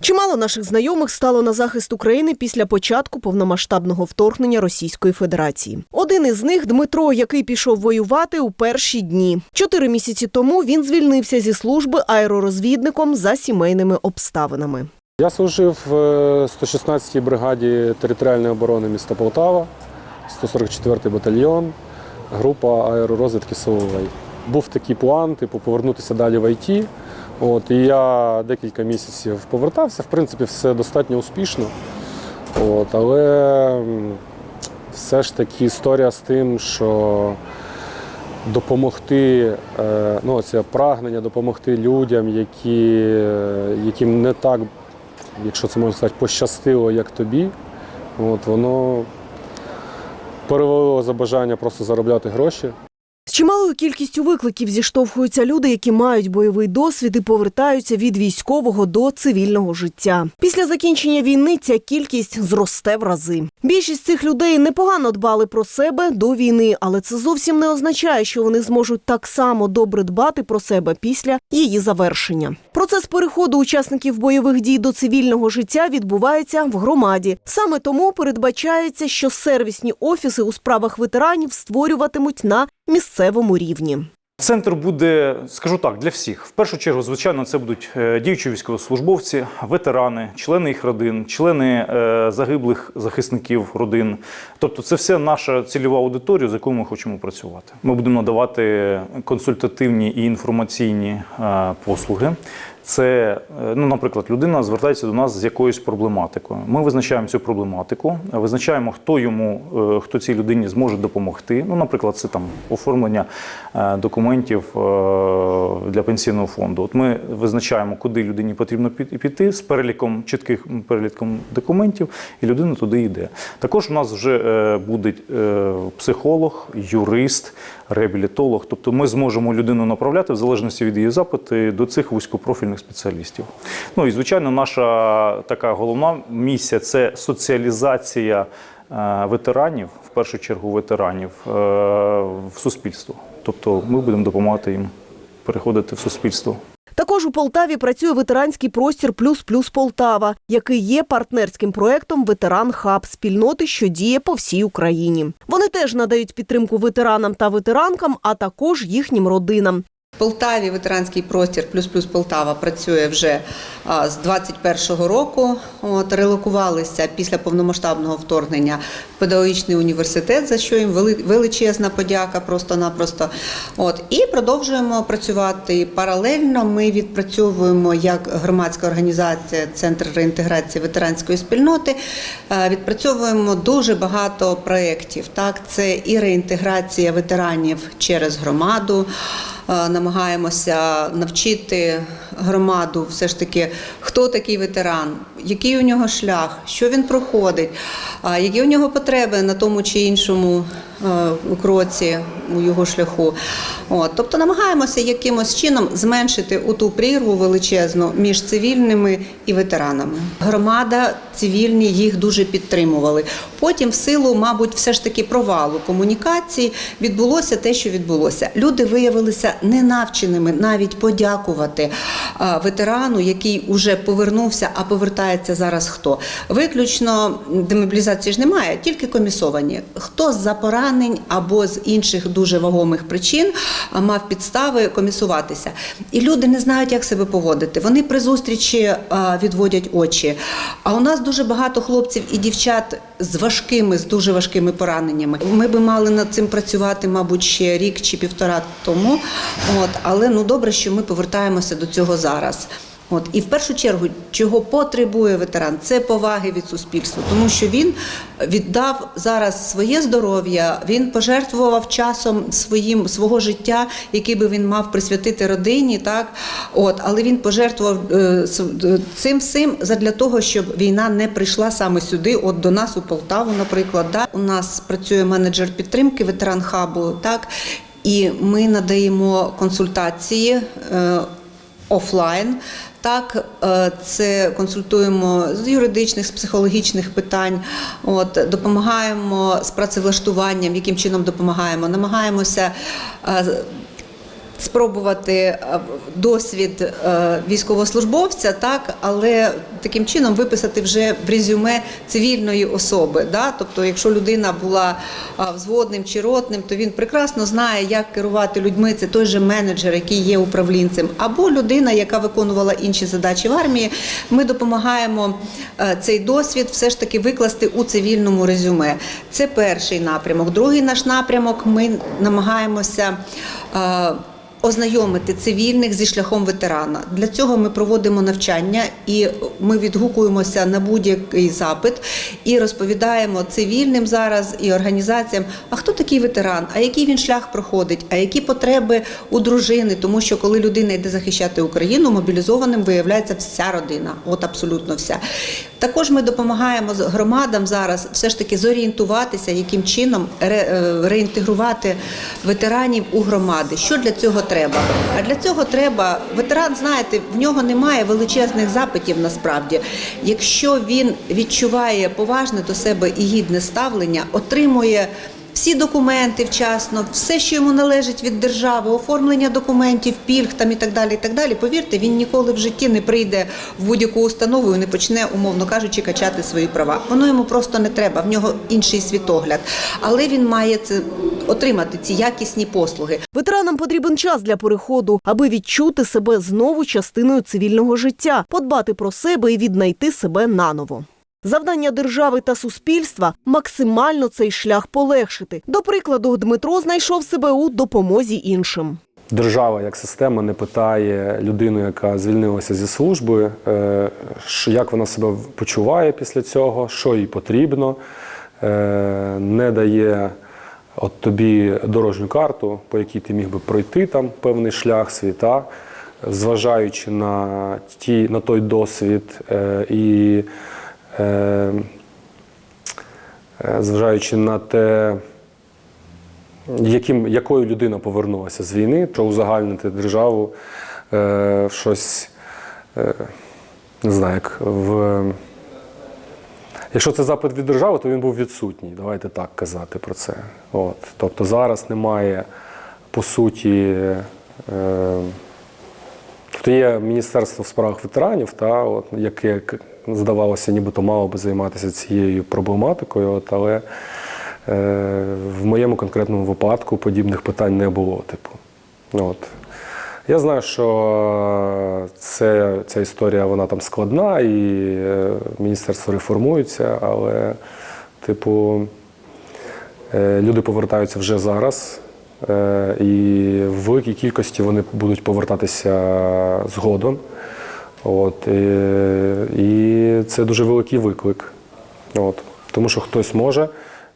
Чимало наших знайомих стало на захист України після початку повномасштабного вторгнення Російської Федерації. Один із них Дмитро, який пішов воювати у перші дні. Чотири місяці тому він звільнився зі служби аеророзвідником за сімейними обставинами. Я служив в е, 116-й бригаді територіальної оборони міста Полтава, 144-й батальйон, група аеророзвідки Соловей. Був такий план, типу, повернутися далі в ІТ. От, і я декілька місяців повертався. В принципі, все достатньо успішно. От, але все ж таки історія з тим, що допомогти, е, ну, це прагнення допомогти людям, які, е, яким не так, якщо це можна сказати, пощастило, як тобі. От, воно перевело за бажання просто заробляти гроші. З чималою кількістю викликів зіштовхуються люди, які мають бойовий досвід і повертаються від військового до цивільного життя. Після закінчення війни ця кількість зросте в рази. Більшість цих людей непогано дбали про себе до війни, але це зовсім не означає, що вони зможуть так само добре дбати про себе після її завершення. Процес переходу учасників бойових дій до цивільного життя відбувається в громаді. Саме тому передбачається, що сервісні офіси у справах ветеранів створюватимуть на місцевому рівні. Центр буде, скажу так, для всіх. В першу чергу, звичайно, це будуть е, діючі військовослужбовці, ветерани, члени їх родин, члени е, загиблих захисників родин. Тобто, це все наша цільова аудиторія, з якою ми хочемо працювати. Ми будемо надавати консультативні і інформаційні е, послуги. Це, е, ну, наприклад, людина звертається до нас з якоюсь проблематикою. Ми визначаємо цю проблематику, визначаємо, хто йому, е, хто цій людині зможе допомогти. Ну, наприклад, це там оформлення е, документів е, для пенсійного фонду. От ми визначаємо, куди людині потрібно пі- піти з переліком чітких переліком документів, і людина туди йде. Також у нас вже е, буде е, психолог, юрист, реабілітолог. Тобто ми зможемо людину направляти в залежності від її запиту до цих вузькопрофільних спеціалістів. Ну і звичайно, наша така головна місія це соціалізація е, ветеранів, в першу чергу ветеранів, е, в суспільство. Тобто ми будемо допомагати їм переходити в суспільство. Також у Полтаві працює ветеранський простір Плюс Плюс Полтава, який є партнерським проектом Ветеран Хаб спільноти, що діє по всій Україні. Вони теж надають підтримку ветеранам та ветеранкам, а також їхнім родинам. Полтаві ветеранський простір плюс плюс Полтава працює вже з 21-го року. От релокувалися після повномасштабного вторгнення в педагогічний університет, за що їм величезна подяка просто-напросто. От і продовжуємо працювати паралельно. Ми відпрацьовуємо як громадська організація Центр реінтеграції ветеранської спільноти. е, Відпрацьовуємо дуже багато проєктів. Так, це і реінтеграція ветеранів через громаду. Е, намагаємося навчити громаду все ж таки, хто такий ветеран, який у нього шлях, що він проходить, які у нього потреби на тому чи іншому е, кроці у його шляху. От, тобто намагаємося якимось чином зменшити ту прірву величезну між цивільними і ветеранами. Громада цивільні їх дуже підтримували. Потім, в силу, мабуть, все ж таки провалу комунікації відбулося те, що відбулося. Люди виявилися ненавченими навіть подякувати ветерану, який уже повернувся, а повертається зараз хто. Виключно демобілізації ж немає, тільки комісовані. Хто з-за поранень або з інших дуже вагомих причин мав підстави комісуватися. І люди не знають, як себе поводити. Вони при зустрічі відводять очі. А у нас дуже багато хлопців і дівчат з важкими, з дуже важкими пораненнями. Ми би мали над цим працювати, мабуть, ще рік чи півтора тому. От, але ну добре, що ми повертаємося до цього зараз. От і в першу чергу, чого потребує ветеран, це поваги від суспільства, тому що він віддав зараз своє здоров'я, він пожертвував часом своїм свого життя, який би він мав присвятити родині, так от, але він пожертвував е, е, цим всім задля того, щоб війна не прийшла саме сюди, от до нас у Полтаву, наприклад. Да? У нас працює менеджер підтримки ветеран хабу, так і ми надаємо консультації. е, офлайн. Так, е, це консультуємо з юридичних, з психологічних питань, от, допомагаємо з працевлаштуванням, яким чином допомагаємо, намагаємося е, спробувати е, досвід е, військовослужбовця, так, але таким чином виписати вже в резюме цивільної особи. Да? Тобто, якщо людина була взводним чи ротним, то він прекрасно знає, як керувати людьми. Це той же менеджер, який є управлінцем, або людина, яка виконувала інші задачі в армії. Ми допомагаємо е, цей досвід все ж таки викласти у цивільному резюме. Це перший напрямок. Другий наш напрямок ми намагаємося. Ознайомити цивільних зі шляхом ветерана. Для цього ми проводимо навчання і ми відгукуємося на будь-який запит і розповідаємо цивільним зараз і організаціям, а хто такий ветеран, а який він шлях проходить, а які потреби у дружини, тому що коли людина йде захищати Україну, мобілізованим виявляється вся родина, от абсолютно вся. Також ми допомагаємо громадам зараз все ж таки зорієнтуватися, яким чином е, реінтегрувати ветеранів у громади. Що для цього треба? А для цього треба ветеран, знаєте, в нього немає величезних запитів насправді. Якщо він відчуває поважне до себе і гідне ставлення, отримує. Всі документи вчасно, все, що йому належить від держави, оформлення документів, пільг там і так далі. І так далі. Повірте, він ніколи в житті не прийде в будь-яку установу і не почне, умовно кажучи, качати свої права. Воно йому просто не треба. В нього інший світогляд. Але він має це отримати ці якісні послуги. Ветеранам потрібен час для переходу, аби відчути себе знову частиною цивільного життя, подбати про себе і віднайти себе наново. Завдання держави та суспільства максимально цей шлях полегшити. До прикладу, Дмитро знайшов себе у допомозі іншим. Держава як система не питає людину, яка звільнилася зі служби, е, як вона себе почуває після цього, що їй потрібно, е, не дає от тобі дорожню карту, по якій ти міг би пройти там певний шлях свій, та, зважаючи на, ті, на той досвід е, і зважаючи на те, яким, якою людина повернулася з війни, що узагальнити державу е, щось, е, не знаю, як в. Якщо це запит від держави, то він був відсутній. Давайте так казати про це. От. Тобто зараз немає по суті. Е, Тобто є Міністерство в справах ветеранів, та, от, яке як здавалося, нібито мало би займатися цією проблематикою, от, але е, в моєму конкретному випадку подібних питань не було. Типу. От. Я знаю, що це, ця історія вона там складна і е, міністерство реформується, але, типу, е, люди повертаються вже зараз. Е, І в великій кількості вони будуть повертатися згодом. От, і, це дуже великий виклик. От, тому що хтось може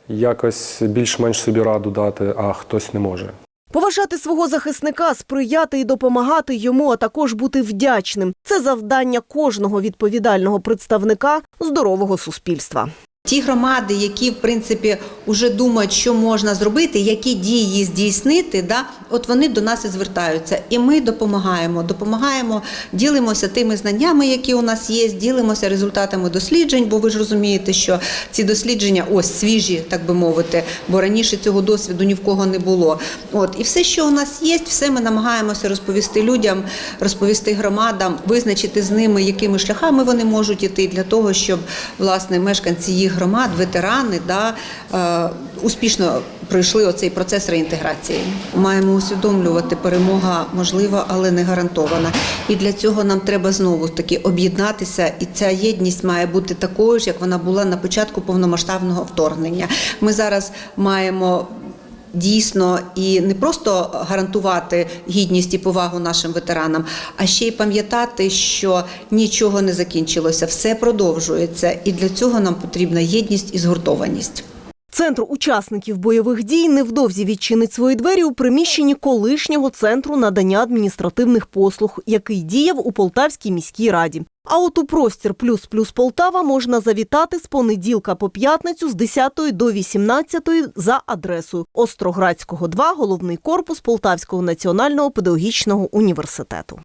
якось більш-менш собі раду дати, а хтось не може. Поважати свого захисника, сприяти і допомагати йому, а також бути вдячним це завдання кожного відповідального представника здорового суспільства. Ті громади, які в принципі вже думають, що можна зробити, які дії здійснити, да, от вони до нас і звертаються. І ми допомагаємо. Допомагаємо, ділимося тими знаннями, які у нас є, ділимося результатами досліджень, бо ви ж розумієте, що ці дослідження ось свіжі, так би мовити, бо раніше цього досвіду ні в кого не було. От і все, що у нас є, все ми намагаємося розповісти людям, розповісти громадам, визначити з ними, якими шляхами вони можуть іти для того, щоб власне мешканці їх громад, ветерани, да, е, успішно пройшли оцей процес реінтеграції. Маємо усвідомлювати, перемога можлива, але не гарантована. І для цього нам треба знову таки об'єднатися, і ця єдність має бути такою ж, як вона була на початку повномасштабного вторгнення. Ми зараз маємо. Дійсно, і не просто гарантувати гідність і повагу нашим ветеранам, а ще й пам'ятати, що нічого не закінчилося, все продовжується, і для цього нам потрібна єдність і згуртованість. Центр учасників бойових дій невдовзі відчинить свої двері у приміщенні колишнього центру надання адміністративних послуг, який діяв у Полтавській міській раді. А от у простір плюс плюс Полтава можна завітати з понеділка по п'ятницю з 10 до 18 за адресою Остроградського 2, головний корпус Полтавського національного педагогічного університету.